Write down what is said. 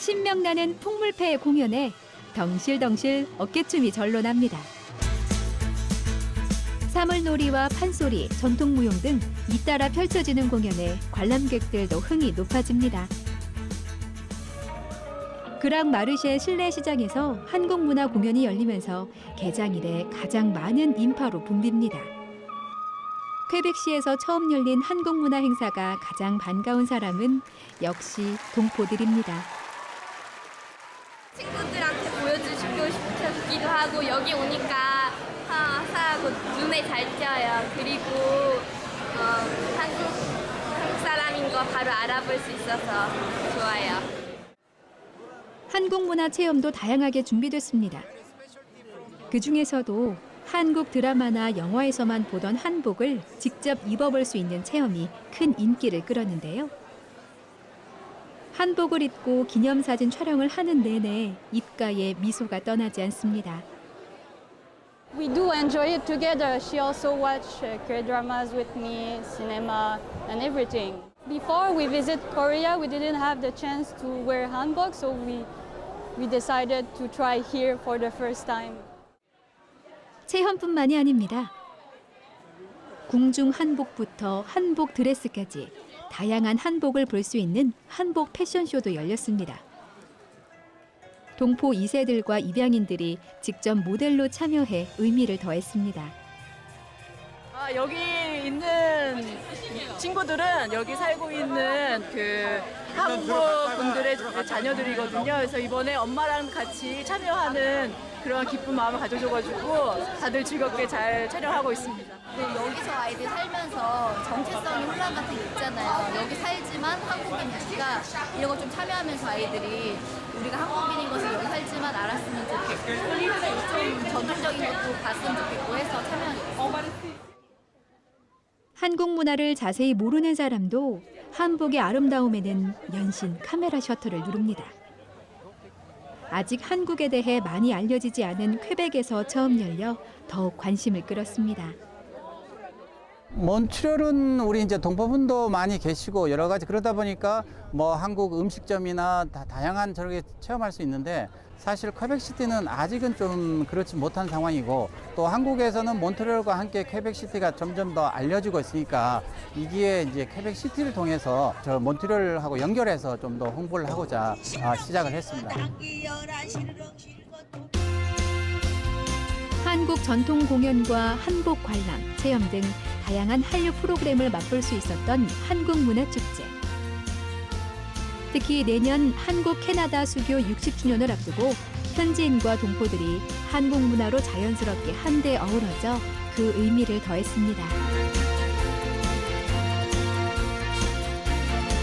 신명나는 풍물패 공연에 덩실덩실 어깨춤이 절로 납니다. 사물놀이와 판소리, 전통무용 등 잇따라 펼쳐지는 공연에 관람객들도 흥이 높아집니다. 그랑 마르쉐 실내 시장에서 한국 문화 공연이 열리면서 개장 이래 가장 많은 인파로 붐빕니다. 퀘벡시에서 처음 열린 한국 문화 행사가 가장 반가운 사람은 역시 동포들입니다. 친구들한테 보여주고 싶 기도 하고 여기 오니까 화사하고 눈에 잘 띄어요. 그리고 어, 한국, 한국 사람인 거 바로 알아볼 수 있어서 좋아요. 한국 문화 체험도 다양하게 준비됐습니다. 그 중에서도 한국 드라마나 영화에서만 보던 한복을 직접 입어볼 수 있는 체험이 큰 인기를 끌었는데요. 한복을 입고 기념사진 촬영을 하는 내내 입가에 미소가 떠나지 않습니다. We do enjoy it together. She also watched uh, K dramas with me, cinema, and everything. Before we visit Korea, we didn't have the chance to wear hanbok, so we we decided to try here for the first time. 체험뿐만이 아닙니다. 궁중 한복부터 한복 드레스까지 다양한 한복을 볼 수 있는 한복 패션쇼도 열렸습니다. 동포 2세들과 입양인들이 직접 모델로 참여해 의미를 더했습니다. 아, 여기 있는 친구들은 여기 살고 있는 그 한국 분들의 자녀들이거든요. 그래서 이번에 엄마랑 같이 참여하는 그런 기쁜 마음을 가져줘가지고 다들 즐겁게 잘 촬영하고 있습니다. 네, 여기서 아이들 살면서 정체성이 혼란 같은 게 있잖아요. 여기 살지만 한국인이니까 이런 거 좀 참여하면서 아이들이 우리가 한국인인 것을 여기 살지만 알았으면 좋겠고 좀 전통적인 것도 봤으면 좋겠고 해서 참여하게 됐어요. 한국 문화를 자세히 모르는 사람도 한복의 아름다움에는 연신 카메라 셔터를 누릅니다. 아직 한국에 대해 많이 알려지지 않은 퀘벡에서 처음 열려 더욱 관심을 끌었습니다. 몬트리올은 우리 이제 동포분도 많이 계시고 여러 가지 그러다 보니까 뭐 한국 음식점이나 다 다양한 저렇게 체험할 수 있는데 사실 퀘벡시티는 아직은 좀 그렇지 못한 상황이고 또 한국에서는 몬트리올과 함께 퀘벡시티가 점점 더 알려지고 있으니까 이 기회에 이제 퀘벡시티를 통해서 저 몬트리올하고 연결해서 좀 더 홍보를 하고자 아, 시작을 했습니다. 한국 전통 공연과 한복 관람, 체험 등 다양한 한류 프로그램을 맛볼 수 있었던 한국 문화 축제. 특히 내년 한국 캐나다 수교 60주년을 앞두고 현지인과 동포들이 한국 문화로 자연스럽게 한데 어우러져 그 의미를 더했습니다.